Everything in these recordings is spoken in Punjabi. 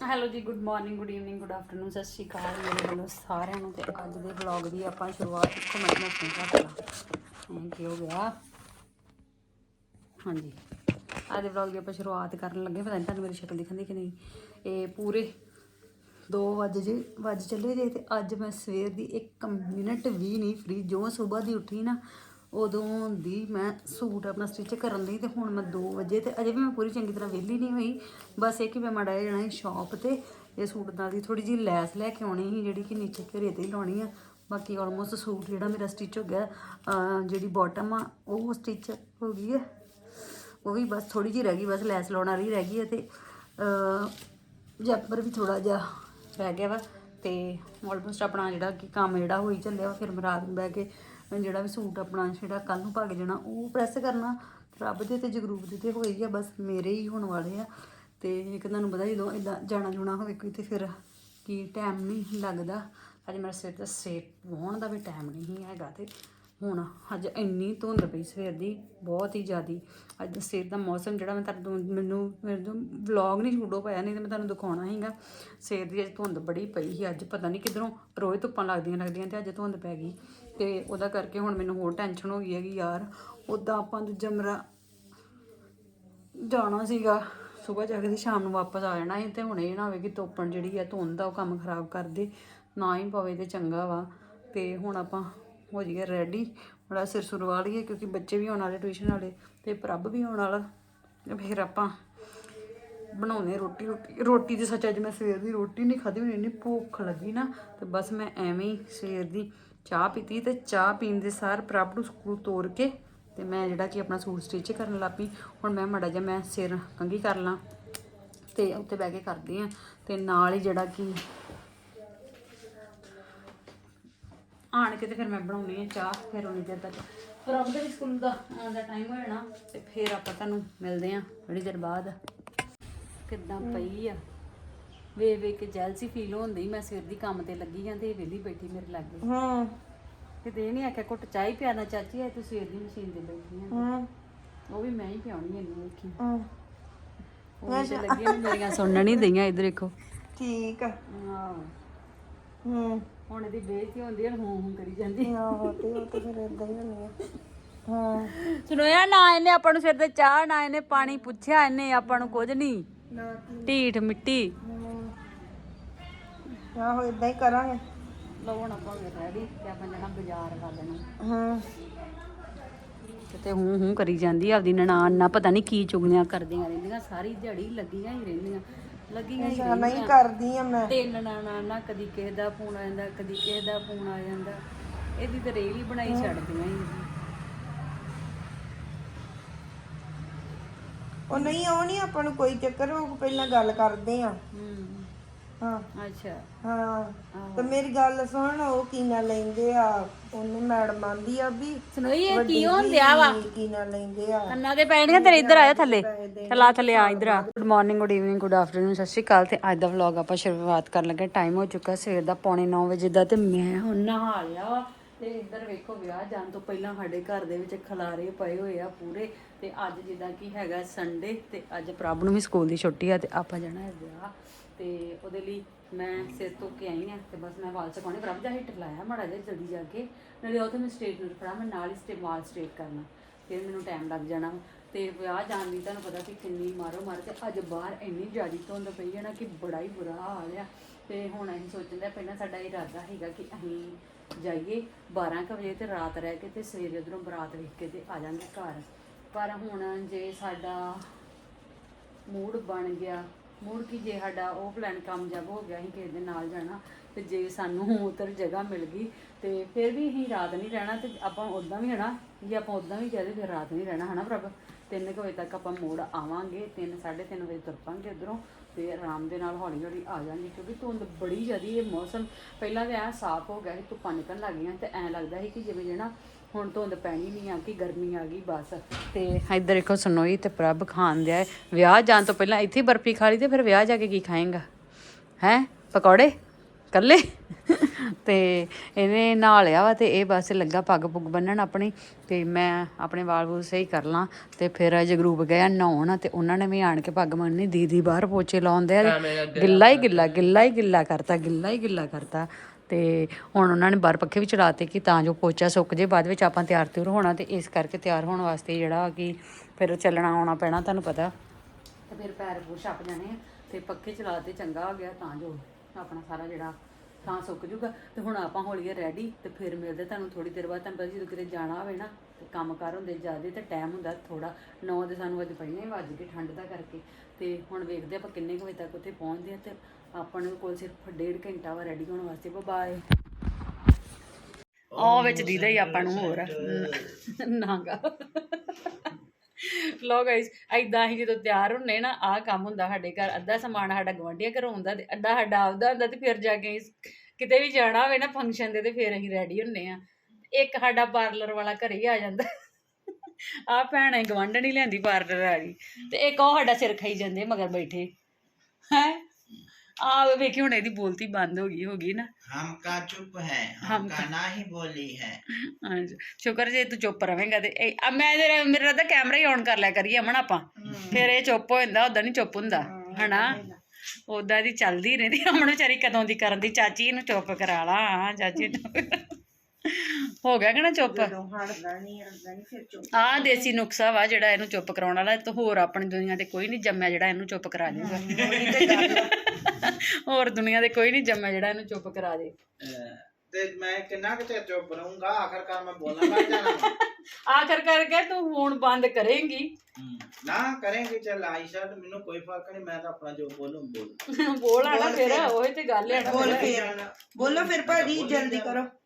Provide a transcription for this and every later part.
Hello ji good morning good evening good afternoon ਸਤਿ ਸ਼੍ਰੀ ਅਕਾਲ ਮੇਰੇ ਵੱਲੋਂ ਸਾਰਿਆਂ ਨੂੰ ਤੇ ਅੱਜ ਦੇ ਵਲੌਗ ਦੀ ਆਪਾਂ ਸ਼ੁਰੂਆਤ ਇੱਕੋ ਮਿੰਟ ਨਾਲ ਸੁਣਦਾ ਕਰਾਂ ਕੀ ਹੋ ਗਿਆ। ਹਾਂਜੀ। ਅੱਜ ਦੇ ਵਲੌਗ ਦੀ ਆਪਾਂ ਸ਼ੁਰੂਆਤ ਕਰਨ ਲੱਗੇ, ਪਤਾ ਨਹੀਂ ਤੁਹਾਨੂੰ ਮੇਰੀ ਸ਼ਕਲ ਦਿਖਣ ਦੀ ਕਿ ਨਹੀਂ। ਇਹ ਪੂਰੇ 2 ਵਜੇ ਜੇ, ਵੱਜ ਚੱਲੇ ਜੇ ਤੇ ਅੱਜ ਮੈਂ ਸਵੇਰ ਦੀ 1 ਮਿੰਟ ਵੀ ਨਹੀਂ ਫ੍ਰੀ ਜੋ ਸਵੇਰ ਦੀ ਉੱਠੀ ਨਾ ਉਦੋਂ ਦੀ ਮੈਂ ਸੂਟ ਆਪਣਾ ਸਟਿਚ ਕਰਨ ਲਈ ਤੇ ਹੁਣ ਮੈਂ 2 ਵਜੇ ਤੇ ਅਜੇ ਵੀ ਮੈਂ ਪੂਰੀ ਚੰਗੀ ਤਰ੍ਹਾਂ ਵਿਹਲੀ ਨਹੀਂ ਹੋਈ। ਬਸ ਇਹ ਕਿ ਮੈਂ ਮਾੜਾ ਜਿਹਾ ਜਾਣਾ ਸੀ ਸ਼ਾਪ ਤੇ, ਇਹ ਸੂਟ ਨਾਲ ਦੀ ਥੋੜੀ ਜਿਹੀ ਲੈਸ ਲੈ ਕੇ ਆਉਣੀ ਸੀ, ਜਿਹੜੀ ਕਿ ਨੀਚੇ ਘੇਰੇ ਤੇ ਹੀ ਲਾਉਣੀ ਆ। ਬਾਕੀ ਆਲਮੋਸਟ ਸੂਟ ਜਿਹੜਾ ਮੇਰਾ ਸਟਿਚ ਹੋ ਗਿਆ ਜਿਹੜੀ ਬਾਟਮ ਆ, ਉਹ ਸਟਿਚ ਹੋ ਗਈ ਹੈ ਉਹ ਵੀ ਬਸ ਥੋੜੀ ਜਿਹੀ ਰਹਿ ਗਈ, ਬਸ ਲੈਸ ਲਾਉਣ ਵਾਲੀ ਰਹਿ ਗਈ ਹੈ ਤੇ ਜੈਪਰ ਵੀ ਥੋੜਾ ਜਿਹਾ ਰਹਿ ਗਿਆ ਵਾ ਤੇ ਆਲਮੋਸਟ ਆਪਣਾ ਜਿਹੜਾ ਕਿ ਕੰਮ ਜਿਹੜਾ ਹੋਈ ਚੱਲਿਆ ਵਾ, ਫਿਰ ਮੈਂ ਰਾਤ ਨੂੰ ਬਹਿ ਕੇ ਜਿਹੜਾ ਵੀ ਸੂਟ ਆਪਣਾ ਜਿਹੜਾ ਕੱਲ ਨੂੰ ਪਾ ਕੇ ਜਾਣਾ, ਉਹ ਪ੍ਰੈਸ ਕਰਨਾ ਰੱਬ ਦੇ ਤੇ ਜਗਰੂਪ ਦੇ ਤੇ ਹੋਈ ਆ, ਬਸ ਮੇਰੇ ਹੀ ਹੋਣ ਵਾਲੇ ਆ। ਤੇ ਇੱਕ ਤੁਹਾਨੂੰ ਪਤਾ ਜਦੋਂ ਇਦਾਂ ਜਾਣਾ ਜੁਣਾ ਹੋਵੇ ਕੋਈ ਤੇ ਫਿਰ ਕੀ ਟਾਈਮ ਨਹੀਂ ਲੱਗਦਾ। ਅੱਜ ਮੇਰਾ ਸਿਰ ਤੇ ਸੇਕ ਵਾਉਣ ਦਾ ਵੀ ਟਾਈਮ ਨਹੀਂ ਹੈਗਾ ਤੇ ਹੁਣ ਅੱਜ ਇੰਨੀ ਧੁੰਦ ਪਈ ਸਵੇਰ ਦੀ, ਬਹੁਤ ਹੀ ਜ਼ਿਆਦੀ। ਅੱਜ ਸਵੇਰ ਦਾ ਮੌਸਮ ਜਿਹੜਾ ਮੈਂ ਤੁਹਾਨੂੰ ਮੈਨੂੰ, ਮੇਰੇ ਤੋਂ ਵਲੌਗ ਨਹੀਂ ਸ਼ੂਟ ਪਾਇਆ, ਨਹੀਂ ਤੇ ਮੈਂ ਤੁਹਾਨੂੰ ਦਿਖਾਉਣਾ ਸੀਗਾ। ਸਵੇਰ ਦੀ ਅੱਜ ਧੁੰਦ ਬੜੀ ਪਈ ਸੀ, ਅੱਜ ਪਤਾ ਨਹੀਂ ਕਿਧਰੋਂ ਰੋਜ਼ ਧੁੱਪਾਂ ਲੱਗਦੀਆਂ ਲੱਗਦੀਆਂ ਤੇ ਅੱਜ ਧੁੰਦ ਪੈ ਗਈ। ਤੇ ਉਹਦਾ ਕਰਕੇ ਹੁਣ ਮੈਨੂੰ ਹੋਰ ਟੈਨਸ਼ਨ ਹੋ ਗਈ ਹੈਗੀ ਯਾਰ। ਉਦਾਂ ਆਪਾਂ ਦੂਜਾ ਮੇਰਾ ਜਾਣਾ ਸੀਗਾ ਸਵੇਰ ਜਾ ਕੇ ਤੇ ਸ਼ਾਮ ਨੂੰ ਵਾਪਸ ਆ ਜਾਣਾ ਸੀ ਤੇ ਹੁਣ ਇਹ ਨਾ ਹੋਵੇ ਕਿ ਧੁੱਪਣ ਜਿਹੜੀ ਆ ਧੁੰਦ ਦਾ ਉਹ ਕੰਮ ਖਰਾਬ ਕਰ ਦੇ, ਨਾ ਹੀ ਪਵੇ ਤੇ ਚੰਗਾ ਵਾ। ਤੇ ਹੁਣ ਆਪਾਂ ਹੋ ਜਾਈਏ ਰੈਡੀ ਬੜਾ ਸਿਰ ਸੁਰ ਵਾ ਲਈਏ ਕਿਉਂਕਿ ਬੱਚੇ ਵੀ ਆਉਣ ਵਾਲੇ ਟਿਊਸ਼ਨ ਵਾਲੇ ਤੇ ਪ੍ਰਭ ਵੀ ਆਉਣ ਵਾਲਾ। ਤੇ ਫਿਰ ਆਪਾਂ ਬਣਾਉਨੇ ਰੋਟੀ ਰੋਟੀ। ਰੋਟੀ ਦੀ ਸੱਚ ਅੱਜ ਮੈਂ ਸਵੇਰ ਦੀ ਰੋਟੀ ਨਹੀਂ ਖਾਧੀ, ਮੈਨੂੰ ਇੰਨੀ ਭੁੱਖ ਲੱਗੀ ਨਾ ਤੇ ਬਸ ਮੈਂ ਐਵੇਂ ਹੀ ਸਵੇਰ ਦੀ ਚਾਹ ਪੀਤੀ ਤੇ ਚਾਹ ਪੀਣ ਦੇ ਸਾਰ ਪ੍ਰਭ ਨੂੰ ਸਕੂਲ ਤੋਰ ਕੇ ਤੇ ਮੈਂ ਜਿਹੜਾ ਕਿ ਆਪਣਾ ਸੂਟ ਸਟਿਚ ਕਰਨ ਲੱਗ ਪਈ ਹੁਣ ਮੈਂ ਮੜਾ ਜਿਹਾ ਮੈਂ ਸਿਰ ਕੰਘੀ ਕਰ ਲਾਂ ਤੇ ਉੱਤੇ ਬਹਿ ਕੇ ਕਰਦੀ ਆ ਤੇ ਨਾਲ ਹੀ ਜਿਹੜਾ ਕਿ ਆਣ ਕੇ ਤੇ ਫਿਰ ਮੈਂ ਬਣਾਉਣੀ ਆ ਚਾਹ ਫਿਰ ਉਨੀ ਦੇਰ ਤੱਕ। ਫਿਰ ਆਪਦੇ ਵੀ ਸਕੂਲ ਦਾ ਆਉਣ ਦਾ ਟਾਈਮ ਹੋ ਜਾਣਾ ਤੇ ਫਿਰ ਆਪਾਂ ਤੁਹਾਨੂੰ ਮਿਲਦੇ ਆ ਬੜੀ ਦੇਰ ਬਾਅਦ। ਕਿੱਦਾਂ ਪਈ ਆ? ਵੇ ਵੇ ਕੇ ਜੈਲਸੀ ਫੀਲ ਹੁੰਦੀ ਮੈਂ ਸਵੇਰ ਦੀ ਕੰਮ ਤੇ ਲੱਗੀ ਜਾਂਦੀ ਇਹ ਵਿਹਲੀ ਬੈਠੀ ਮੇਰੇ ਲਾਗੇ। ਹਾਂ। ਕਿਤੇ ਇਹ ਨਹੀਂ ਆਖਿਆ ਘੁੱਟ ਚਾਹ ਹੀ ਪਿਆਣਾ ਚਾਚੀ ਐ ਤੂੰ ਸਵੇਰ ਦੀ ਮਸ਼ੀਨ ਤੇ ਬੈਠੀ ਆ। ਹਾਂ। ਉਹ ਵੀ ਮੈਂ ਹੀ ਪਿਆਉਣੀ ਇਹਨੂੰ ਵੇਖੀ। ਹਾਂ। ਉਹ ਤੇ ਲੱਗੀਆਂ ਮੇਰੀਆਂ ਸੁਣਨ ਨਹੀਂ ਦਈਆਂ ਇਧਰ ਦੇਖੋ। ਠੀਕ ਆ। ਹਾਂ। ਹੂੰ। ਹੁਣ ਇਹਦੀ ਬੇਇੱਜ਼ਤੀ ਹੁੰਦੀ ਹੈ ਹੂੰ ਹੂੰ ਕਰੀ ਜਾਂਦੀ। ਆਹੋ ਤੇ ਉਹ ਤਾਂ ਫਿਰ ਇਦਾਂ ਹੀ ਹੁੰਦੀ ਆ। ਹਾਂ। ਸੁਣੋਇਆ ਨਾ ਇਹਨੇ ਆਪਾਂ ਨੂੰ ਸਿਰ ਤੇ ਚਾਹ ਨਾ ਇਹਨੇ ਪਾਣੀ ਪੁੱਛਿਆ ਇਹਨੇ ਆਪਾਂ ਨੂੰ ਕੁਝ ਨਹੀਂ। ਨਾ ਢੀਠ ਮਿੱਟੀ। ਆਹੋ ਇਦਾਂ ਹੀ ਕਰਾਂਗੇ। ਲਓ ਹੁਣ ਆਪਾਂ ਵੀ ਰੈਡੀ ਤੇ ਆਪਾਂ ਜਾਣਾ ਬਾਜ਼ਾਰ ਵੱਲ ਨੂੰ। ਹਾਂ। ਤੇ ਹੂੰ ਹੂੰ ਕਰੀ ਜਾਂਦੀ ਆ ਆਪਦੀ ਨਨਾਣ ਨਾਲ ਪਤਾ ਨਹੀਂ ਕੀ ਚੁਗਲੀਆਂ ਕਰਦੀਆਂ ਰਹਿੰਦੀਆਂ ਸਾਰੀ ਦਿਹਾੜੀ ਲੱਗੀਆਂ ਹੀ ਰਹਿੰਦੀਆਂ। ਨਹੀਂ ਕਰਦੀ ਆ ਮੈਂ। ਤੇ ਨਨਾਣਾ ਨਾ ਕਦੀ ਕਿਸੇ ਦਾ ਫੋਨ ਆ ਜਾਂਦਾ ਕਦੀ ਕਿਸੇ ਦਾ ਫੋਨ ਆ ਜਾਂਦਾ। ਇਹਦੀ ਤਾਂ ਰੇਲ ਹੀ। ਬਣਾਈ ਛੱਡਦੀਆਂ ਹੀ ਉਹ ਨਹੀਂ ਉਹ ਨਹੀਂ ਆਪਾਂ ਨੂੰ ਕੋਈ ਚੱਕਰ ਉਹ ਪਹਿਲਾਂ ਗੱਲ ਕਰਦੇ ਆ। ਹੂੰ। ਹਾਂ। ਅੱਛਾ। ਹਾਂ। ਤੇ ਮੇਰੀ ਗੱਲ ਸੁਣ ਉਹ ਕੀ ਨਾ ਲੈਂਦੇ ਆ ਉਹਨੂੰ ਮੈਡਮ ਆਂਦੀ ਆ ਵੀ ਸੁਣੋਈ ਇਹ ਕੀ ਹੁੰਦਿਆ ਵਾ? ਕੀ- ਨਾ ਲੈਂਦੇ ਆ। ਕੰਨਾਂ ਦੇ ਪੈਣੀਆਂ ਤੇਰੇ ਇੱਧਰ ਆ ਜਾ ਥੱਲੇ। ਚਲਾ ਥੱਲੇ ਆ ਇੱਧਰ ਆ। Good morning good evening good afternoon ਸਤਿ ਸ਼੍ਰੀ ਅਕਾਲ। ਤੇ ਅੱਜ ਦਾ ਵਲੌਗ ਆਪਾਂ ਸ਼ੁਰੂਆਤ ਕਰਨ ਲੱਗੇ ਟਾਈਮ ਹੋ ਚੁੱਕਾ ਸਵੇਰ ਦਾ ਪੌਣੇ 9 ਵਜੇ ਦਾ ਤੇ ਮੈਂ ਹੁਣ ਨਹਾ ਲਿਆ ਵਾ। ਤੇ ਇੱਧਰ ਵੇਖੋ ਵਿਆਹ ਜਾਣ ਤੋਂ ਪਹਿਲਾਂ ਸਾਡੇ ਘਰ ਦੇ ਵਿੱਚ ਖਲਾਰੇ ਪਏ ਹੋਏ ਆ ਪੂਰੇ। ਤੇ ਅੱਜ ਜਿੱਦਾਂ ਕਿ ਹੈਗਾ ਸੰਡੇ ਤੇ ਅੱਜ ਪ੍ਰਭ ਨੂੰ ਵੀ ਸਕੂਲ ਦੀ ਛੁੱਟੀ ਆ ਤੇ ਆਪਾਂ ਜਾਣਾ ਹੈ ਵਿਆਹ। ਤੇ ਉਹਦੇ ਲਈ ਮੈਂ ਸਿਰ ਧੋ ਕੇ ਆਈ ਹਾਂ ਤੇ ਬਸ ਮੈਂ ਵਾਲ ਚਕਾਉਣੇ, ਪ੍ਰਭ ਦਾ ਹਿੱਟ ਲਾਇਆ ਮਾੜਾ ਜਿਹਾ ਜਲਦੀ ਜਾ ਕੇ, ਨਾਲੇ ਉਹ ਤੇ ਮੈਂ ਸਟੇਟਨਰ ਫੜਾ ਮੈਂ ਨਾਲ ਹੀ ਸਟੇ ਵਾਲ ਸਟ੍ਰੇਟ ਕਰਨਾ, ਫਿਰ ਮੈਨੂੰ ਟਾਈਮ ਲੱਗ ਜਾਣਾ ਤੇ ਵਿਆਹ ਜਾਣ ਦੀ ਤੁਹਾਨੂੰ ਪਤਾ ਕਿ ਕਿੰਨੀ ਮਾਰੋ ਮਾਰ ਤੇ ਅੱਜ ਬਾਹਰ ਇੰਨੀ ਜ਼ਿਆਦੀ ਧੁੰਦ ਪਈ ਹੈ ਨਾ ਕਿ ਬੜਾ ਹੀ ਬੁਰਾ ਹਾਲ ਆ। ਤੇ ਹੁਣ ਅਸੀਂ ਸੋਚਦੇ ਪਹਿਲਾਂ ਸਾਡਾ ਇਰਾਦਾ ਹੈਗਾ ਕਿ ਅਸੀਂ ਜਾਈਏ 12 ਕੁ ਵਜੇ ਤੇ ਰਾਤ ਰਹਿ ਕੇ ਤੇ ਸਵੇਰੇ ਉਧਰੋਂ ਬਰਾਤ ਵੇਖ ਕੇ ਤੇ ਆ ਜਾਾਂਗੇ ਘਰ। ਪਰ ਹੁਣ ਜੇ ਸਾਡਾ ਮੂਡ ਬਣ ਗਿਆ ਮੂਡ ਕੀ ਜੇ ਸਾਡਾ ਉਹ ਪਲਾਨ ਕਾਮਯਾਬ ਹੋ ਗਿਆ, ਅਸੀਂ ਕਿਸੇ ਦੇ ਨਾਲ ਜਾਣਾ, ਤੇ ਜੇ ਸਾਨੂੰ ਉਧਰ ਜਗ੍ਹਾ ਮਿਲ ਗਈ, ਤੇ ਫਿਰ ਵੀ ਅਸੀਂ ਰਾਤ ਨਹੀਂ ਰਹਿਣਾ, ਤੇ ਆਪਾਂ ਉਦਾਂ ਵੀ ਹਨਾ, ਜੇ ਆਪਾਂ ਉਦਾਂ ਵੀ ਕਹਦੇ ਫਿਰ ਰਾਤ ਨਹੀਂ ਰਹਿਣਾ ਹਨਾ ਪ੍ਰਭ? 3 ਵਜੇ ਤੱਕ ਆਪਾਂ ਮੋੜ ਆਵਾਂਗੇ 3 3:30 ਵਜੇ ਤੁਰ ਪਾਂਗੇ ਉਧਰੋਂ, ਤੇ ਆਰਾਮ ਦੇ ਨਾਲ ਹੌਲੀ ਹੌਲੀ ਆ ਜਾਾਂਗੇ ਕਿਉਂਕਿ ਧੁੰਦ ਬੜੀ ਜ਼ਿਆਦੀ ਇਹ ਮੌਸਮ ਪਹਿਲਾਂ ਤਾਂ ਐ ਸਾਫ਼ ਹੋ ਗਿਆ ਸੀ, ਧੁੱਪਾਂ ਨਿਕਲਣ ਲੱਗ ਗਈਆਂ, ਤੇ ਐ ਲੱਗਦਾ ਸੀ ਕਿ ਜਿਵੇਂ ਜਿਹੜਾ ਹੁਣ ਧੁੰਦ ਪੈਣੀ ਨਹੀਂ ਆ ਕਿ ਗਰਮੀ ਆ ਗਈ ਬਸ। ਤੇ ਇੱਧਰ ਦੇਖੋ ਸੁਣੋਈ ਤੇ ਪ੍ਰਭ ਖਾਣ ਦਿਆ। ਵਿਆਹ ਜਾਣ ਤੋਂ ਪਹਿਲਾਂ ਇੱਥੇ ਬਰਫੀ ਖਾ ਲਈ ਤੇ ਫਿਰ ਵਿਆਹ ਜਾ ਕੇ ਕੀ ਖਾਏਗਾ? ਹੈ? ਪਕੌੜੇ? ਕੱਲੇ ਤੇ ਇਹਨੇ ਨਹਾ ਲਿਆ ਵਾ ਤੇ ਇਹ ਬਸ ਲੱਗਾ ਪੱਗ ਪੁੱਗ ਬੰਨਣ ਆਪਣੀ। ਤੇ ਮੈਂ ਆਪਣੇ ਵਾਲ ਵੂਲ ਸਹੀ ਕਰ ਲਾਂ ਤੇ ਫਿਰ ਅਜੇ ਗਰੂਪ ਗਿਆ ਨਹਾਉਣ ਤੇ ਉਹਨਾਂ ਨੇ ਵੀ ਆਣ ਕੇ ਪੱਗ ਬੰਨਣੀ ਦੀਦੀ ਬਾਹਰ ਪੋਚੇ ਲਾਉਂਦੇ ਆ ਗਿੱਲਾ ਹੀ ਗਿੱਲਾ ਗਿੱਲਾ ਹੀ ਗਿੱਲਾ ਕਰਤਾ ਗਿੱਲਾ ਹੀ ਗਿੱਲਾ ਕਰਤਾ। ਤੇ ਹੁਣ ਉਹਨਾਂ ਨੇ ਬਾਹਰ ਪੱਖੇ ਵੀ ਚਲਾਤੇ ਕਿ ਤਾਂ ਜੋ ਪੋਚਾ ਸੁੱਕ ਜੇ, ਬਾਅਦ ਵਿੱਚ ਆਪਾਂ ਤਿਆਰ ਤਿਉਰ ਹੋਣਾ ਤੇ ਇਸ ਕਰਕੇ ਤਿਆਰ ਹੋਣ ਵਾਸਤੇ ਜਿਹੜਾ ਕਿ ਫਿਰ ਚੱਲਣਾ ਆਉਣਾ ਪੈਣਾ, ਤੁਹਾਨੂੰ ਪਤਾ। ਤੇ ਫਿਰ ਪੈਰ ਪੂਰ ਛੱਪ ਜਾਣੇ ਆ ਤੇ ਪੱਖੇ ਚਲਾਤੇ ਚੰਗਾ ਹੋ ਗਿਆ ਤਾਂ ਜੋ ਆਪਣਾ ਸਾਰਾ ਜਿਹੜਾ ਥਾਂ ਸੁੱਕ ਜੂਗਾ। ਤੇ ਹੁਣ ਆਪਾਂ ਹੋਲੀਏ ਰੈਡੀ ਤੇ ਫਿਰ ਮਿਲਦੇ ਤੁਹਾਨੂੰ ਥੋੜੀ ਦੇਰ ਬਾਅਦ। ਤੁਹਾਨੂੰ ਪਤਾ ਜਦੋਂ ਕਿਤੇ ਜਾਣਾ ਹੋਵੇ ਨਾ, ਤੇ ਕੰਮ ਕਾਰ ਹੁੰਦੇ ਜ਼ਿਆਦੇ ਤੇ ਟਾਈਮ ਹੁੰਦਾ ਥੋੜਾ 9 ਦੇ ਸਾਨੂੰ ਅੱਜ ਪਹਿਲਾਂ ਹੀ ਵੱਜ ਗਏ ਠੰਡ ਦਾ ਕਰਕੇ। ਤੇ ਹੁਣ ਵੇਖਦੇ ਆਪਾਂ ਕਿੰਨੇ ਕੁ ਵਜੇ ਤੱਕ ਉੱਥੇ ਪਹੁੰਚਦੇ ਆ ਤੇ ਆਪਾਂ ਨੂੰ ਕੋਲ ਸਿਰਫ ਡੇਢ ਘੰਟਾ ਵਾ ਰੈਡੀ ਹੋਣ ਵਾਸਤੇ ਬਾਏ ਉਹ ਵਿੱਚ ਦੀਦਾ ਹੀ ਆਪਾਂ ਨੂੰ ਹੋਰ। ਨਾਗਾ। ਲੋ ਗਾਇਸ ਐਦਾਂ ਹੀ ਜਦੋਂ ਤਿਆਰ ਹੁੰਨੇ ਨਾ ਆਹ ਕੰਮ ਹੁੰਦਾ ਸਾਡੇ ਘਰ ਅੱਧਾ ਸਮਾਨ ਸਾਡਾ ਗਵੰਡੀਆਂ ਘਰੋਂ ਹੁੰਦਾ ਤੇ ਅੱਧਾ ਸਾਡਾ ਆਪਦਾ ਹੁੰਦਾ ਤੇ ਫਿਰ ਜਾ ਕੇ ਕਿਤੇ ਵੀ ਜਾਣਾ ਹੋਵੇ ਨਾ ਫੰਕਸ਼ਨ ਦੇ ਤੇ ਫਿਰ ਅਸੀਂ ਰੈਡੀ ਹੁੰਨੇ ਆ। ਇੱਕ ਸਾਡਾ ਪਾਰਲਰ ਵਾਲਾ ਘਰੇ ਹੀ ਆ ਜਾਂਦਾ। ਆ ਭੈਣਾ ਗਵੰਡਣ ਹੀ ਲਿਆਂਦੀ ਪਾਰਲਰ ਵਾਲੀ ਤੇ ਇੱਕ ਉਹ ਸਾਡਾ ਸਿਰ ਖਾਈ ਜਾਂਦੇ ਮਗਰ ਬੈਠੇ। ਹੈ? ਆ ਵੇਖੀ ਹੁਣ ਇਹਦੀ ਬੋਲਤੀ ਬੰਦ ਹੋ ਗਈ ਹੋ ਗਈ ਨਾ हमका चुप है हमका ना ही बोली है ਹਾਂਜੀ ਸ਼ੁਕਰ ਜੇ ਤੂੰ ਚੁੱਪ ਰਵੇਂਗਾ ਤੇ ਇਹ- ਆ ਮੈਂ ਤੇਰਾ ਮੇਰਾ ਤਾਂ ਕੈਮਰਾ ਹੀ ਔਨ ਕਰ ਲਿਆ ਕਰੀਏ ਅਮਨ ਆਪਾਂ ਫਿਰ ਇਹ ਚੁੱਪ ਹੋ ਜਾਂਦਾ ਉਦਾਂ ਨਹੀਂ ਚੁੱਪ ਹੁੰਦਾ ਹਨਾ ਉਦਾਂ ਦੀ ਚੱਲਦੀ ਰਹਿੰਦੀ ਅਮਨ ਵਿਚਾਰੀ ਕਦੋਂ ਦੀ ਕਰਨ ਦੀ ਚਾਚੀ ਇਹਨੂੰ ਚੁੱਪ ਕਰਾ ਲਾ ਹਾਂ ਚਾਚੀ ਨੂੰ। ਹੋ ਗਿਆ ਕਿ ਨਾ ਚੁੱਪ? ਜਦੋਂ ਹਟਦਾ ਨਹੀਂ ਹਟਦਾ ਨਹੀਂ ਫਿਰ ਚੁੱਪ। ਆਹ ਦੇਸੀ ਨੁਕਸਾ ਵਾ ਜਿਹੜਾ ਇਹਨੂੰ ਚੁੱਪ ਕਰਾਉਣ ਵਾਲਾ ਤੇ ਹੋਰ ਆਪਣੀ ਦੁਨੀਆ ਤੇ ਕੋਈ ਨਹੀਂ ਜੰਮਿਆ ਜਿਹੜਾ ਇਹਨੂੰ ਚੁੱਪ ਕਰਾ ਦੇਗਾ ਉਹੀ ਤੇ ਗੱਲ ਆ। ਹੋਰ ਦੁਨੀਆ ਤੇ ਕੋਈ ਨਹੀਂ ਜੰਮਿਆ ਜਿਹੜਾ ਇਹਨੂੰ ਚੁੱਪ ਕਰਾ ਦੇ। ਤੇ ਮੈਂ ਕਿੰਨਾ ਕੁ ਚਿਰ ਚੁੱਪ ਰਹੂੰਗਾ? ਆਖਰਕਾਰ ਮੈਂ ਬੋਲਣਾ ਲੱਗ ਜਾਣਾ ਵਾ। ਆਖਰ ਕਰਕੇ ਤੂੰ ਹੁਣ ਬੰਦ ਕਰੇਂਗੀ। ਹਮ, ਨਾ ਕरेंगे ਚੱਲ ਆਇਸ਼ਾ ਤੇ ਮੈਨੂੰ ਕੋਈ ਫ਼ਰਕ ਨਹੀਂ ਮੈਂ ਤਾਂ ਆਪਣਾ ਜੋ ਬੋਲੂੰ ਬੋਲ। ਬੋਲ ਆਣਾ ਫਿਰ। ਉਹੀ ਤੇ ਗੱਲ ਹੈ ਨਾ ਬੋਲ। ਫੇਰ। ਬੋਲੋ ਫਿਰ ਭਾਜੀ ਜਲਦੀ ਕਰੋ।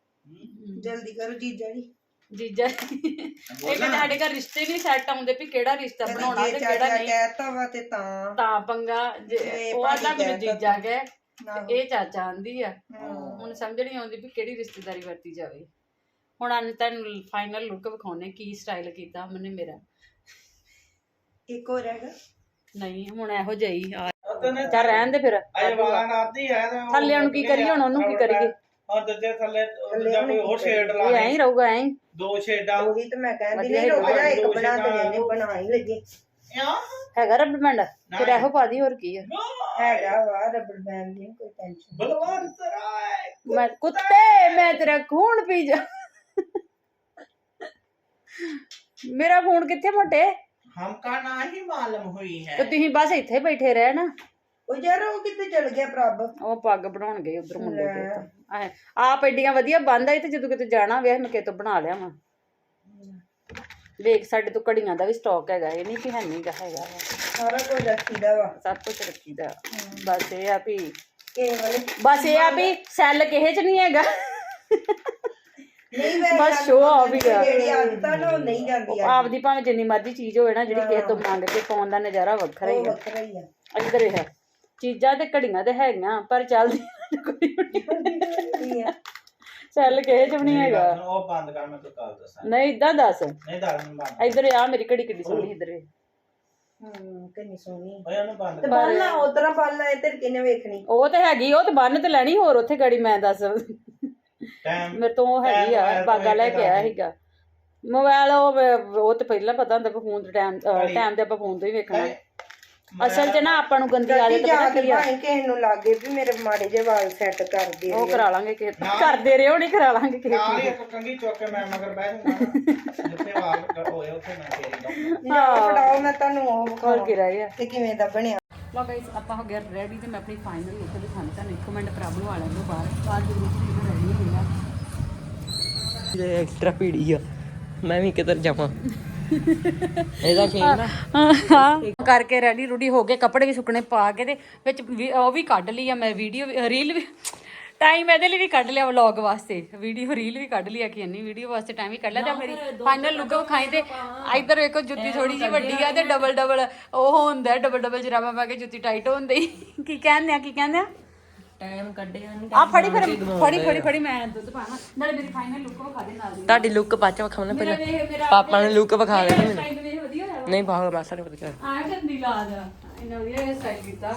ਜਲਦੀ ਕਰੋ ਜੀਜਾ ਜੀ। ਜੀਜਾ ਇਹ ਤਾਂ ਸਾਡੇ ਘਰ ਰਿਸ਼ਤੇ ਨਹੀਂ ਸੈੱਟ ਆਉਂਦੇ ਵੀ ਕਿਹੜਾ ਰਿਸ਼ਤਾ ਬਣਾਉਣਾ ਜੇ ਤੇ ਕਿਹੜਾ ਚਾਚਾ ਨਹੀਂ। ਕਹਿਤਾ ਵਾ ਤੇ ਤਾਂ। ਤਾਂ ਪੰਗਾ ਜੇ ਤੇ ਉਹ ਆਦਾ ਭਾਜੀ ਮੈਨੂੰ ਕਹਿ ਜੀਜਾ ਕਹੇ। ਨਾ। ਤੇ ਇਹ ਚਾਚਾ ਆਂਦੀ ਆ। ਹਮ। ਹੁਣ ਸਮਝ ਨਹੀਂ ਆਉਂਦੀ ਵੀ ਕਿਹੜੀ ਰਿਸ਼ਤੇਦਾਰੀ ਵਰਤੀ ਜਾਵੇ। ਹੁਣ ਅੱਜ ਤੁਹਾਨੂੰ ਫਾਈਨਲ ਲੁੱਕ ਵਿਖਾਉਣੇ ਕੀ ਸਟਾਈਲ ਕੀਤਾ ਮੈਨੇ ਮੇਰਾ। ਇੱਕ ਹੋਰ ਹੈਗਾ। ਨਹੀਂ ਹੁਣ ਇਹੋ ਜਿਹੀ ਆ। ਚੱਲ ਰਹਿਣ ਦੇ ਫਿਰ। ਅਜੇ ਵਾਲਾ ਨਾਦੀ ਹੈ ਤੇ ਉਹ ਥੱਲੇ ਨੂੰ ਕੀ ਕਰੀਏ ਹੁਣ ਉਹਨੂੰ ਕੀ ਕਰੀਏ? ਔਰ ਦੂਜੇ ਥੱਲੇ ਉਹ ਦੂਜਾ ਕੋਈ ਹੋਰ ਸ਼ੇਡ ਲਾ ਇਹ ਐਂ ਰਹੂਗਾ ਐਂ ਦੋ ਸ਼ੇਡਾਂ ਉਹੀ ਤਾਂ ਮੈਂ ਕਹਿੰਦੀ ਨਹੀਂ ਰੁਕ ਜਾ ਇੱਕ ਬਣਾ ਕੇ ਦੇਨੇ ਬਣਾ ਹੀ ਲੱਗੇ। ਯਾ ਹੈਗਾ ਰਬੜ ਬੈਂਡ ਫਿਰ ਇਹੋ ਪਾ ਹੋਰ ਕੀ ਹੈ ਹੈਗਾ ਵਾ ਰਬੜ ਬੈਂਡ ਦੀ ਕੋਈ ਟੈਨਸ਼ਨ ਬਲਵਾਨ ਸਰਾਏ ਮੈਂ ਕੁੱਤੇ। ਮੈਂ ਤੇਰਾ ਖੂਨ ਪੀ ਜਾ। ਮੇਰਾ ਫੋਨ ਕਿੱਥੇ ਮੋਟੇ? ਹਮ ਕਾ ਨਾ ਹੀ ਮਾਲੂਮ ਹੋਈ ਹੈ। ਤੇ ਤੁਸੀਂ ਬਸ ਇੱਥੇ ਬੈਠੇ ਰਹਿ ਨਾ ਉਹ ਯਾਰ ਉਹ ਕਿੱਥੇ ਚਲ ਗਿਆ ਪ੍ਰਭ? ਉਹ ਪੱਗ ਬਣਾਉਣ ਗਏ ਉਧਰ ਮੁੰਡੇ ਦੇ ਆਪ ਐਡੀਆਂ ਵਧੀਆ ਬੰਦ ਆਈ ਤੇ ਜਦੋਂ ਕਿਤੇ ਜਾਣਾ ਹੋਵੇ ਮੈਂ ਕਿਤੇ ਬਣਾ ਲਿਆ ਵਾਂ। ਵੇਖ ਸਾਡੇ ਤੋਂ ਘੜੀਆਂ ਦਾ ਵੀ ਸਟਾਕ ਹੈਗਾ ਇਹ ਨਹੀਂ ਕਿ ਹੈ ਨਹੀਂਗਾ ਹੈਗਾ। ਵਾ। ਸਾਰਾ ਕੁਝ ਰੱਖੀਦਾ ਵਾ। ਸਭ ਕੁਝ ਰੱਖੀਦਾ। ਬਸ ਇਹ ਆ ਵੀ ਬਸ ਇਹ ਆ ਵੀ ਸੈੱਲ ਕਿਹੇ ਚ ਨਹੀਂ ਹੈਗਾ। ਨਹੀਂ ਮੈਂ ਬਸ show off ਹੀ ਆ। ਜਿਹੜੀ ਆਦਤਾਂ ਨਾ ਨਹੀਂ ਜਾਂਦੀ ਆ ਆਪਦੀ ਭਾਵੇਂ ਜਿੰਨੀ ਮਰਜ਼ੀ ਚੀਜ਼ ਹੋਵੇ ਨਾ ਜਿਹੜੀ ਕਿਸੇ ਤੋਂ ਮੰਗ ਕੇ ਪਾਉਣ ਦਾ ਨਜ਼ਾਰਾ ਵੱਖਰਾ ਹੀ ਆ। ਵੱਖਰਾ ਹੀ ਆ। ਇੱਧਰ ਇਹ ਹੈ ਚੀਜ਼ਾਂ ਤੇ ਘੜੀਆਂ ਤੇ ਹੈਗੀਆਂ ਪਰ ਚੱਲਦੀ ਕੋਈ ਕੀ ਆ ਸੈੱਲ ਕਿਸੇ ਚ ਵੀ ਨਹੀਂ ਹੈਗਾ। ਉਹ ਬੰਦ ਕਰ ਮੈਂ ਤੈਨੂੰ ਕੱਲ ਦੱਸਾਂ। ਨਹੀਂ ਇਦਾਂ ਦੱਸ। ਨਹੀਂ ਦੱਸ ਮੈਂ ਬੰਦ ਇੱਧਰ ਆ ਮੇਰੀ ਘੜੀ ਕਿੱਡੀ ਸੋਹਣੀ ਇੱਧਰ ਇਹ। ਹੂੰ ਕਿੰਨੀ ਸੋਹਣੀ। ਓਏ ਉਹਨੂੰ ਬੰਦ ਤੇ ਕਰ। ਬਾਲਾ ਉਤਰਾ ਬਾਲਾ ਇਹ ਤੇ ਕਿਨੇ ਵੇਖਣੀ। ਉਹ ਤੇ ਹੈਗੀ ਉਹ ਤੇ ਬੰਨ ਤੇ ਲੈਣੀ ਹੋਰ ਉੱਥੇ ਗੜੀ ਮੈਂ ਦੱਸ। ਟਾਈਮ ਮੇਰੇ ਤੋਂ ਉਹ ਹੈਗੀ ਆ ਬਾਗਾ ਲੈ ਕੇ ਆਇਆ ਸੀਗਾ। ਮੋਬਾਈਲ ਉਹ ਵੇ- ਉਹ ਤੇ ਪਹਿਲਾਂ ਪਤਾ ਹੁੰਦਾ ਵੀ ਫੋਨ ਤੇ ਟਾਈਮ ਟਾਈਮ ਤੇ ਆਪਾਂ ਫੋਨ ਤੋਂ ਹੀ ਵੇਖਣਾ। ਅਸਲ 'ਚ ਨਾ ਆਪਾਂ ਨੂੰ ਗੰਦੀ ਆਦਤ ਜਾ ਪਤਾ ਕੇ ਕੀ ਆ। ਭਾਈ ਕਿਸੇ ਨੂੰ ਲਾਗੇ ਵੀ ਮੇਰੇ ਮਾੜੇ ਜਿਹੇ ਵਾਲ ਸੈੱਟ ਕਰ ਦੇ ਉਹ ਕਰਾ ਲਾਂਗੇ ਕਿ ਕਰਦੇ ਰਿਓ ਨਹੀਂ ਕਰਾ ਲਾਂਗੇ ਕਿਸੇ ਨਾਲ ਹੀ ਇੱਕ ਕੰਗੀ ਚੁੱਕ ਕੇ ਮੈਂ ਮਗਰ ਬਹਿ ਜਾਊਂਗਾ ਜਿੱਥੇ ਵਾਲ ਹੋਏ ਉੱਥੇ ਮੈਂ ਫੇਰੀ ਲਿਆਓ ਫੜਾਓ ਮੈਂ ਤੁਹਾਨੂੰ ਉਹ ਕੀ ਰਹਿ ਗਿਆ? ਤੇ ਕਿਵੇਂ ਦਾ ਬਣਿਆ? ਲੋ ਗਾਇਸ ਆਪਾਂ ਹੋ ਗਿਆ ਰੈਡੀ ਤੇ ਮੈਂ ਆਪਣੀ ਫਾਈਨਲ ਲੁੱਕ ਦਿਖਾਉਣੀ ਤੁਹਾਨੂੰ। ਇੱਕ ਮਿੰਟ ਪ੍ਰੋਬਲਮ ਵਾਲਿਆਂ ਨੂੰ ਬਾਹਰ ਬਾਅਦ। ਦੇ ਵਿੱਚ ਵੀ ਰੈਡੀ ਹੋਈਆਂ ਇਹ ਐਕਸਟਰਾ ਪੀੜੀ ਆ। ਮੈਂ ਵੀ ਕਿਧਰ ਜਾਵਾਂ? ਇਹਦਾ ਕੀ ਨਾ ਹਾਂ। ਕਰਕੇ ਰੈਡੀ ਰੂਡੀ ਹੋ ਗਏ ਕੱਪੜੇ ਵੀ ਸੁੱਕਣੇ ਪਾ ਕੇ ਤੇ ਵਿੱਚ ਵੀ- ਉਹ ਵੀ ਕੱਢ ਲਈ ਆ ਮੈਂ ਵੀਡੀਓ ਰੀਲ ਵੀ ਟਾਈਮ ਇਹਦੇ ਲਈ ਵੀ ਕੱਢ ਲਿਆ ਵਲੌਗ ਵਾਸਤੇ। ਵੀਡੀਓ ਰੀਲ ਵੀ ਕੱਢ ਲਿਆ ਕਿ ਇੰਨੀ ਵੀਡੀਓ ਵਾਸਤੇ ਟਾਈਮ ਵੀ ਕੱਢ ਲਿਆ। ਤੇ ਮੇਰੀ ਫਾਈਨਲ ਲੁੱਕ ਵਿਖਾਈ ਤੇ ਇੱਧਰ ਵੇਖੋ ਜੁੱਤੀ ਥੋੜੀ ਜਿਹੀ ਵੱਡੀ ਆ ਤੇ ਡਬਲ ਡਬਲ ਉਹ ਹੁੰਦਾ ਡਬਲ ਡਬਲ ਜਰਾਬਾਂ ਪਾ ਕੇ ਜੁੱਤੀ ਟਾਈਟ ਹੁੰਦੀ। ਕੀ ਕਹਿੰਦੇ ਆ ਕੀ ਕਹਿੰਦੇ ਆ? ਟਾਈਮ ਕੱਢਿਆ ਨਹੀਂ ਆ ਫੜੀ ਫਿਰ ਫੜੀ ਫੜੀ ਫੜੀ ਮੈਂ ਦੁੱਧ ਪਾਣਾ ਨਾਲੇ ਮੇਰੀ ਫਾਈਨਲ ਲੁੱਕ ਵਿਖਾ ਦੇ ਨਾਲ ਦੀ ਤੁਹਾਡੀ ਲੁੱਕ ਬਾਅਦ ਚ ਵਿਖਾਉਣਾ ਪਹਿਲਾਂ। ਪਾਪਾ ਨੇ ਲੁੱਕ ਵਿਖਾ ਦੇਣੀ ਮੈਨੂੰ। ਨਹੀਂ ਬਾਹਰ ਮਾਸਾ ਨੇ ਪਤਾ ਆਹ ਗੰਦੀ ਲਾਜ ਇੰਨਾ ਵਧੀਆ ਸਟਾਈਲ ਕੀਤਾ।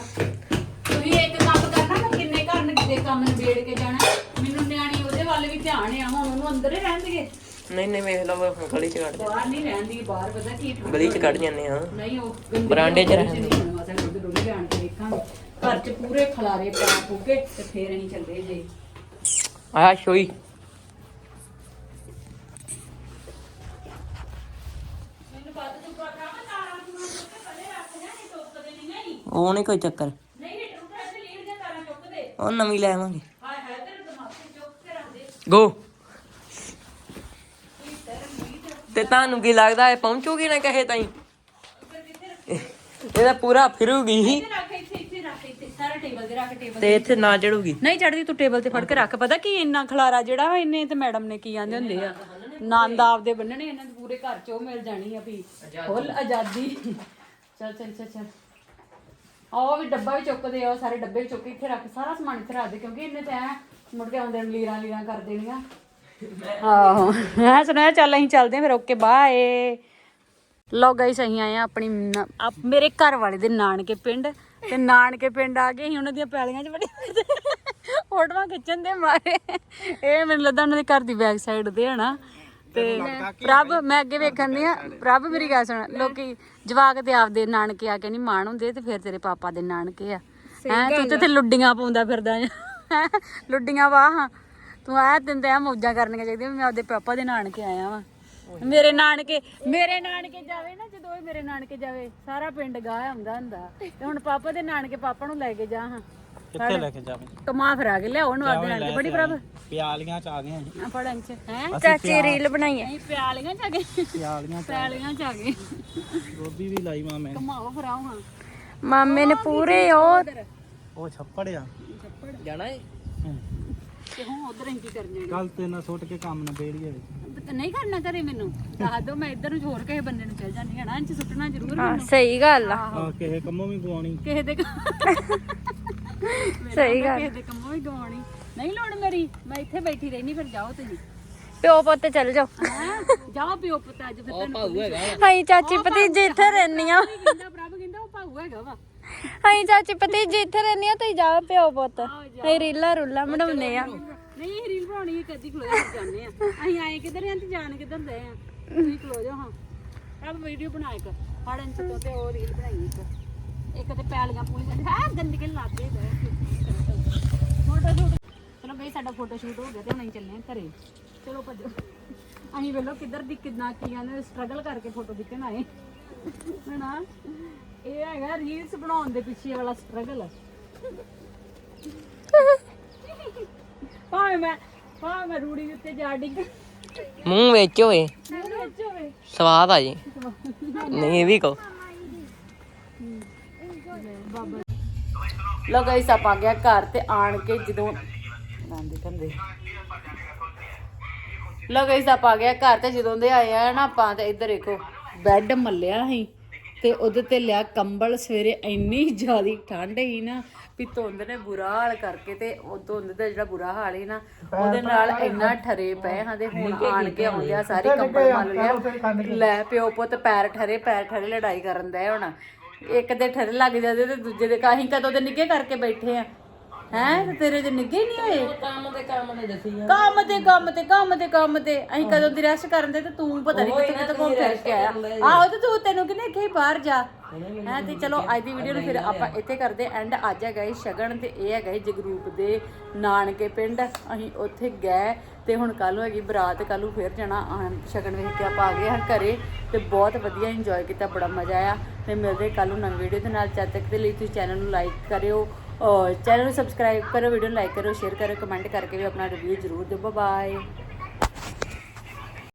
ਤੁਸੀਂ ਇੱਕ ਕੰਮ ਕਰਨਾ ਮੈਂ ਕਿੰਨੇ ਘਰ ਨੇ ਕਿਤੇ ਕੰਮ ਨਿਬੇੜ ਕੇ ਜਾਣਾ। ਮੈਨੂੰ ਨਿਆਣੀ ਉਹਦੇ ਵੱਲ ਵੀ ਧਿਆਨ ਆ ਹੁਣ ਉਹਨੂੰ ਅੰਦਰ ਹੀ ਰਹਿੰਦਗੇ ਨਹੀਂ ਨਹੀਂ ਵੇਖ ਲਓ ਗਲੀ ਚ ਕੱਢ ਦੇ ਬਾਹਰ ਨਹੀਂ ਰਹਿੰਦੀ ਬਾਹਰ ਪਤਾ ਕੀ ਗਲੀ ਚ ਕੱਢ ਜਾਂਦੇ ਆ ਨਹੀਂ ਉਹ ਬਰਾਂਡੇ 'ਚ ਉਹ ਰਹਿੰਦੇ। ਘਰ 'ਚ ਪੂਰੇ ਖਲਾਰੇ ਪਾ ਪੂਕੇ ਤੇ ਫੇਰ ਅਸੀਂ ਚੱਲੇ ਜੇ। ਆਹ ਸ਼ੋਈ। ਉਹ ਨਹੀਂ ਕੋਈ ਚੱਕਰ। ਨਹੀਂ ਨਹੀਂ ਟੁੱਟਾ ਤੇ ਲੀੜ ਦੇ ਤਾਰਾਂ ਚੁੱਕ ਦੇ ਉਹ ਨਵੀਂ ਲੈ ਆਵਾਂਗੇ। ਹਾਏ ਹਾਏ ਤੇਰੇ ਦਿਮਾਗ 'ਚ ਚੁੱਕ ਕੇ ਰੱਖ ਦੇ। ਗੋ। ਤੇ ਤੁਹਾਨੂੰ ਕੀ ਲੱਗਦਾ ਇਹ ਪਹੁੰਚੂਗੀ ਨਾ ਕਹੇ ਤਾਈ? ਇਹਦਾ ਪੂਰਾ ਫਿਰੂਗੀ ਹੀ ਇੱਥੇ ਰੱਖ ਇੱਥੇ ਇੱਥੇ ਰੱਖ ਇੱਥੇ ਸਾਰਾ ਟੇਬਲ ਤੇ ਰੱਖ ਟੇਬਲ ਤੇ ਇੱਥੇ ਨਾ ਚੜੂਗੀ ਨਹੀਂ ਚੜਦੀ ਤੂੰ ਟੇਬਲ ਤੇ ਫੜ ਕੇ ਰੱਖ। ਪਤਾ ਕੀ ਇੰਨਾ ਖਲਾਰਾ ਜਿਹੜਾ ਵਾ ਇਹਨੇ ਤੇ ਮੈਡਮ ਨੇ ਕੀ ਆਂਦੇ ਹੁੰਦੇ ਆ? ਨੰਦ ਆਪਦੇ ਬੰਨਣੇ ਇਹਨਾਂ ਦੇ ਪੂਰੇ ਘਰ ਚ ਮਿਲ ਜਾਣੀ ਆ ਵੀ। ਫੁੱਲ ਆਜ਼ਾਦੀ। ਚੱਲ ਚੱਲ ਚੱਲ ਚੱਲ। ਆਹ ਵੀ ਡੱਬਾ ਵੀ ਚੁੱਕਦੇ ਆ ਉਹ ਸਾਰੇ ਡੱਬੇ ਵੀ ਚੁੱਕ ਕੇ ਇੱਥੇ ਰੱਖ ਸਾਰਾ ਸਮਾਨ ਇੱਥੇ ਰੱਖ ਦੇ ਕਿਉਂਕਿ ਇਹਨੇ ਤੇ ਐ ਮੁੜ ਕੇ ਆਉਂਦੇ ਨੂੰ ਲੀਰਾਂ ਲੀਰਾਂ ਕਰ ਦੇਣੀਆਂ। ਆਹੋ। ਮੈਂ ਸੁਣਿਆ ਚੱਲ ਅਸੀਂ ਚੱਲਦੇ ਹਾਂ ਫਿਰ ਓਕੇ ਬਾਏ। ਲੋ ਗਾਈਸ ਅਸੀਂ ਆਏ ਆ ਆਪਣੀ ਨ- ਆਪ- ਮੇਰੇ ਘਰ ਵਾਲੇ ਦੇ ਨਾਨਕੇ ਪਿੰਡ। ਤੇ ਨਾਨਕੇ ਪਿੰਡ ਆ ਗਏ ਅਸੀਂ ਉਹਨਾਂ ਦੀਆਂ ਪੈਲੀਆਂ 'ਚ ਬੜੇ ਫੋਟੋਆਂ ਖਿੱਚਣ ਦੇ ਮਾਰੇ। ਇਹ ਮੈਨੂੰ ਲੱਗਦਾ ਉਹਨਾਂ ਦੇ ਘਰ ਦੀ ਬੈਕ ਸਾਈਡ ਤੇ ਹਨਾ ਤੇ ਪ੍ਰਭ ਮੈਂ ਅੱਗੇ ਵੇਖਣ ਦੀ ਆ ਪ੍ਰਭ ਮੇਰੀ ਗੱਲ ਸੁਣ ਲੋਕੀ ਜਵਾਕ ਤੇ ਆਪਦੇ ਨਾਨਕੇ ਆ ਕੇ ਨਹੀਂ ਮਾਣ ਹੁੰਦੇ ਤੇ ਫਿਰ ਤੇਰੇ ਪਾਪਾ ਦੇ ਨਾਨਕੇ ਆ। ਹੈ ਤੂੰ ਤੇ ਇੱਥੇ ਲੁੱਡੀਆਂ ਪਾਉਂਦਾ ਫਿਰਦਾ ਹੈਂ? ਲੁੱਡੀਆਂ ਵਾਹ ਤੂੰ ਆ ਦਿਨ ਤੇ ਆ ਮੌਜਾਂ ਕਰਨੀਆਂ ਚਾਹੀਦੀਆਂ ਮੈਂ ਆਪਦੇ ਪਾਪਾ ਦੇ ਨਾਨਕੇ ਆਇਆ ਵਾਂ। ਮੇਰੇ ਨਾਨਕੇ ਮੇਰੇ ਨਾਨਕੇ ਜਾਵੇ ਨਾ ਜਦੋਂ ਇਹ ਮੇਰੇ ਨਾਨਕੇ ਜਾਵੇ ਸਾਰਾ ਪਿੰਡ ਗਾਹ ਆਉਂਦਾ ਹੁੰਦਾ। ਤੇ ਹੁਣ ਪਾਪਾ ਦੇ ਨਾਨਕੇ ਪਾਪਾ ਨੂੰ ਲੈ ਕੇ ਜਾ ਹਾਂ। ਕਿੱਥੇ ਲੈ ਕੇ ਜਾਵੇਂ? ਕਮਾ ਫਰਾ ਕੇ ਲਿਆਓ ਉਹਨੂੰ ਆਪਦੇ ਨਾਨਕੇ ਬੜੀ ਪ੍ਰਭ ਪਿਆਲੀਆਂ ਚ ਆ ਗਏ ਆ ਫੜਨ ਚ ਹੈ? ਚਾਚੀ ਰੀਲ ਬਣਾਈ ਨਹੀਂ ਪਿਆਲੀਆਂ ਚ ਆ ਗਏ। ਪਿਆਲੀਆਂ ਪਿਆਲੀਆਂ ਚ ਆ ਗਏ। ਗੋਭੀ ਵੀ ਲਾਈ ਮਾਮੇ ਨੇ। ਕਮਾਓ ਫਰਾਓ ਹਾਂ। ਮਾਮੇ ਨੇ ਪੂਰੇ ਉਹ ਉਹ ਛੱਪੜ ਆ। ਜਾਣਾ ਏ? ਤੇ ਹੁਣ ਉਧਰ ਅਸੀਂ ਕੀ ਕਰਨ ਜਾਣਾ? ਕੱਲ ਤੇ ਨਾ ਸੁੱਟ ਕੇ ਕੰਮ ਨਾ ਬੇੜੀਏ ਤੇ ਨਹੀਂ ਕਰਨਾ ਘਰੇ ਮੈਨੂੰ। ਦੱਸ ਦੋ ਮੈਂ ਇੱਧਰ ਨੂੰ ਹੋਰ ਕਿਸੇ ਬੰਦੇ ਨੂੰ ਚੱਲ ਜਾਂਦੀ ਹਣਾ ਇੰਚ ਸੁੱਟਣਾ ਜ਼ਰੂਰ ਮੈਨੂੰ। ਸਹੀ ਗੱਲ ਆ। ਆ ਕਿਸੇ ਕੰਮੋਂ ਵੀ ਗਵਾਉਣੀ। ਕਿਸੇ ਦੇ ਸਹੀ ਗੱਲ। ਕਿਸੇ ਦੇ ਕੰਮੋਂ ਵੀ ਗਵਾਉਣੀ। ਨਹੀਂ ਲੋੜ ਮੇਰੀ ਮੈਂ ਇੱਥੇ ਬੈਠੀ ਰਹਿਣੀ ਫਿਰ ਜਾਓ ਤੁਸੀਂ। ਪਿਓ ਪੁੱਤ ਚੱਲ ਜਾਓ। ਹੈਂ? ਜਾਓ ਪਿਓ ਪੁੱਤ ਅੱਜ ਫਿਰ ਉਹ ਭਾਊ ਹੈਗਾ ਹਾਈ ਚਾਚੀ ਭਤੀਜੇ ਇੱਥੇ ਰਹਿੰਦੀਆਂ ਕਹਿੰਦਾ ਪ੍ਰਭ ਕਹਿੰਦਾ ਉਹ ਭਾਊ ਹੈਗਾ ਵਾ। ਹਾਈ ਚਾਚੀ ਭਤੀਜੇ ਇੱਥੇ ਰਹਿੰਦੀਆਂ ਤੁਸੀਂ ਜਾਓ ਪਿਓ ਪੁੱਤ। ਅਸੀਂ ਰੀਲਾ ਰੁੱਲਾ ਬਣਾਉਂਦੇ ਆ ਨਹੀਂ ਰੀਲ ਬਣਾਉਣੀ ਹੈ ਕਦੀ ਖਲੋ ਜਾ ਜਾਂਦੇ ਆ ਅਸੀਂ ਆਏ ਕਿੱਧਰ ਆਂ ਤੇ ਜਾਣ ਕਿੱਧਰ ਦੇ ਆ? ਤੁਸੀਂ ਖਲੋ ਜਾਓ ਹਾਂ। ਪ੍ਰਭ ਵੀਡੀਓ ਬਣਾ ਇੱਕ। ਫੜਨ ਚ ਤੋਂ ਤੇ ਉਹ ਰੀਲ ਬਣਾਈ ਇੱਕ। ਇੱਕ ਤੇ ਪੈਲੀਆਂ ਪੂਲੀਆਂ ਹਾਂ ਗੰਦਗੇ ਲਾਗੇ ਫੋਟੋ ਸ਼ੂਟ ਚਲੋ ਬਈ ਸਾਡਾ ਫੋਟੋ ਸ਼ੂਟ ਹੋ ਗਿਆ ਤੇ ਹੁਣ ਅਸੀਂ ਚੱਲੇ ਆ ਘਰੇ। ਚਲੋ ਭੱਜੋ। ਅਸੀਂ ਵੇਲੋ ਕਿੱਧਰ ਦੀ ਕਿੰਨਾ ਕੀਆਂ ਨੇ ਸਟਰਗਲ ਕਰਕੇ ਫੋਟੋ ਖਿੱਚਣ ਆਏ। ਹਨਾ? ਇਹ ਹੈਗਾ ਰੀਲਸ ਬਣਾਉਣ ਦੇ ਪਿੱਛੇ ਵਾਲਾ ਸਟਰਗਲ ਭਾਵੇਂ ਮੈਂ ਭਾਵੇਂ ਮੈਂ ਰੂੜੀ ਦੇ ਉੱਤੇ ਜਾ ਡਿੱਗ ਮੂੰਹ ਵਿੱਚ ਹੋਏ ਮੇਰੇ ਵਿੱਚ ਹੋਵੇ। ਸਵਾਦ ਆ ਜੀ। ਨਹੀਂ ਇਹ ਵੀ ਕਹੋ। ਲੋ ਗਾਇਸ ਆਪ ਆ ਗਿਆ ਘਰ ਤੇ ਆਣ ਕੇ ਜਦੋਂ ਨਾਂਦੇ ਕੰਦੇ ਲੋ ਗਾਇਸ ਆਪ ਆ ਗਿਆ ਘਰ ਤੇ ਜਦੋਂ ਦੇ ਆਏ ਆ ਨਾ ਆਪਾਂ ਤੇ ਇੱਧਰ ਦੇਖੋ ਬੈੱਡ ਮੱਲਿਆ ਸੀ ਤੇ ਉਹਦੇ ਤੇ ਲਿਆ ਕੰਬਲ ਸਵੇਰੇ ਇੰਨੀ ਜ਼ਿਆਦੀ ਠੰਡ ਸੀ ਨਾ ਵੀ ਧੁੰਦ ਨੇ ਬੁਰਾ ਹਾਲ ਕਰਕੇ ਤੇ ਉਹ ਧੁੰਦ ਦਾ ਜਿਹੜਾ ਬੁਰਾ ਹਾਲ ਸੀ ਨਾ ਉਹਦੇ ਨਾਲ ਇੰਨਾ ਠਰੇ ਪਏ ਹਾਂ ਤੇ ਹੁਣ ਆਣ ਕੇ ਆਉਂਦਿਆ ਸਾਰੇ ਕੰਬਲ ਮੱਲ ਲਿਆ। ਲੈ ਪਿਓ ਪੁੱਤ ਪੈਰ ਠਰੇ ਪੈਰ ਠਰੇ ਲੜਾਈ ਕਰਨ ਦਾ ਹੁਣ। ਇੱਕ ਦੇ ਠਰੇ ਲੱਗ ਜਾਂਦੇ ਤੇ ਦੂਜੇ ਦੇ ਕਾਹੀਂ ਕਦੋਂ ਦੇ ਨਿੱਗੇ ਕਰਕੇ ਬੈਠੇ ਆ। ਹੈ? ਤੇ ਤੇਰੇ ਦੇ ਨਿੱਗੇ ਨਹੀਂ ਹੋਏ? ਕੰਮ ਤੇ ਕੰਮ ਨੇ ਦੱਸੀ ਕੰਮ ਤੇ ਕੰਮ ਤੇ ਕੰਮ ਤੇ ਕੰਮ ਤੇ। ਅਸੀਂ ਕਦੋਂ ਦੀ ਰੈਸਟ ਕਰਨ ਦੇ ਤੇ ਤੂੰ ਪਤਾ ਨਹੀਂ ਕਿੱਥੇ ਕਿੱਥੇ ਘੁੰਮ ਫਿਰ ਕੇ ਆਇਆ। ਆਹੋ ਤੇ ਤੂੰ ਤੈਨੂੰ ਕਿਨੇ ਕਹੀ ਬਾਹਰ ਜਾ? ਹੈ ਤੇ ਚਲੋ ਅੱਜ ਦੀ ਵੀਡੀਓ ਨੂੰ ਫਿਰ ਆਪਾਂ ਇੱਥੇ ਕਰਦੇ ਐਂਡ ਅੱਜ ਹੈਗਾ ਇਹ ਸ਼ਗਨ ਤੇ ਇਹ ਹੈਗਾ ਇਹ ਜਗਰੂਪ ਦੇ ਨਾਨਕੇ ਪਿੰਡ। ਅਸੀਂ ਉੱਥੇ ਗਏ ਤੇ ਹੁਣ ਕੱਲ ਨੂੰ ਹੈਗੀ ਬਰਾਤ ਕੱਲ ਨੂੰ ਫਿਰ ਜਾਣਾ। ਆਹ ਸ਼ਗਨ ਵੇਖ ਕੇ ਆਪਾਂ ਆ ਗਏ ਹਾਂ ਘਰੇ ਤੇ ਬਹੁਤ ਵਧੀਆ ਇੰਜੋਏ ਕੀਤਾ ਬੜਾ ਮਜ਼ਾ ਆਇਆ। ਤੇ ਮਿਲਦੇ ਕੱਲ ਨੂੰ ਨਵੀਂ ਵੀਡੀਓ ਦੇ ਨਾਲ। ਜਦ ਤੱਕ ਦੇ ਲਈ ਤੁਸੀਂ ਚੈਨਲ ਨੂੰ ਲਾਈਕ ਕਰਿਓ ਔਰ ਚੈਨਲ ਨੂੰ ਸਬਸਕ੍ਰਾਈਬ ਕਰੋ ਵੀਡੀਓ ਨੂੰ ਲਾਈਕ ਕਰੋ ਸ਼ੇਅਰ ਕਰੋ ਕਮੈਂਟ ਕਰਕੇ ਵੀ ਆਪਣਾ ਰਿਵਿਊ ਜ਼ਰੂਰ ਦਿਓ। ਬਾਏ